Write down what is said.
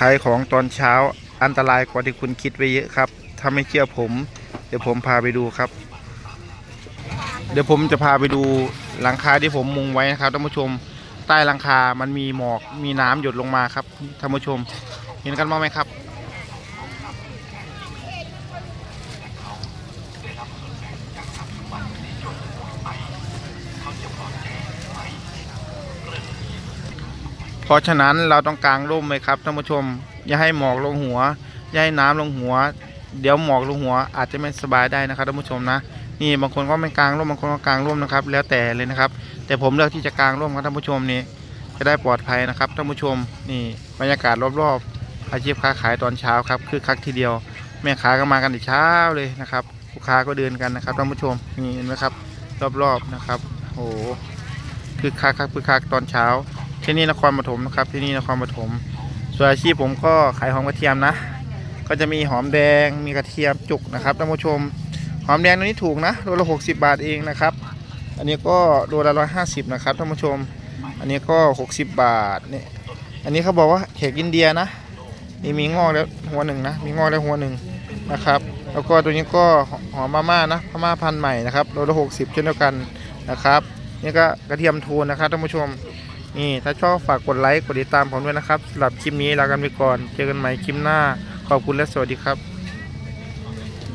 ขายของตอนเช้าอันตรายกว่าที่คุณคิดไว้เยอะครับ ถ้าไม่เชื่อผม เดี๋ยวผมพาไปดูครับ เดี๋ยวผมจะพาไปดูหลังคาที่ผมมุงไว้นะครับท่านผู้ชม ใต้หลังคา มันมีหมอก มีน้ำหยดลงมาครับท่านผู้ชม เห็นกันบ้างไหมครับ เพราะฉะนั้นเราต้องกางร่มไหมครับท่านผู้ชม อย่าให้หมอกลงหัว อย่าให้น้ำลงหัว เดี๋ยวหมอกลงหัว อาจจะไม่สบายได้นะครับท่านผู้ชมนะ นี่บางคนก็ไม่กางร่มบางคนก็กางร่มนะครับ แล้วแต่เลยนะครับ แต่ผมเลือกที่จะกางร่มครับท่านผู้ชมนี่จะได้ปลอดภัยนะครับท่านผู้ชมนี่บรรยากาศรอบๆ อาชีพค้าขายตอนเช้าครับคือคักทีเดียว แม่ค้าก็มากันแต่เช้าเลยนะครับลูกค้าก็เดินกันนะครับท่านผู้ชมนี่เห็นไหมครับ รอบๆนะครับโอ้โหคือคักคักคือคักตอนเช้า ที่นี่นครปฐมนะครับ ที่นี่นครปฐมส่วนอาชีพผมก็ขายหอมกระเทียมนะ ก็จะมีหอมแดงมีกระเทียมจุกนะครับท่านผู้ชม หอมแดงตัวนี้ถูกนะโลละหกสิบาทเองนะครับ อันนี้ก็โลละร้อยห้าสิบนะครับท่านผู้ชม อันนี้ก็หกสิบบาทนี่อันนี้เขาบอกว่าเขกอินเดียนะนี่มีงอกแล้วหัวหนึ่งนะ มีงอกแล้วหัวหนึ่งนะครับ แล้วก็ตัวนี้ก็หอมมาม่านะพม่าพันธุ์ใหม่นะครับโลละหกสิบเช่นเดียวกันนะครับ นี่ก็กระเทียมทูนนะครับท่านผู้ชม นี่ถ้าชอบฝากกดไลค์กดติดตามผมด้วยนะครับสำหรับคลิปนี้ลากันไปก่อน เจอกันใหม่คลิปหน้า ขอบคุณและสวัสดีครับ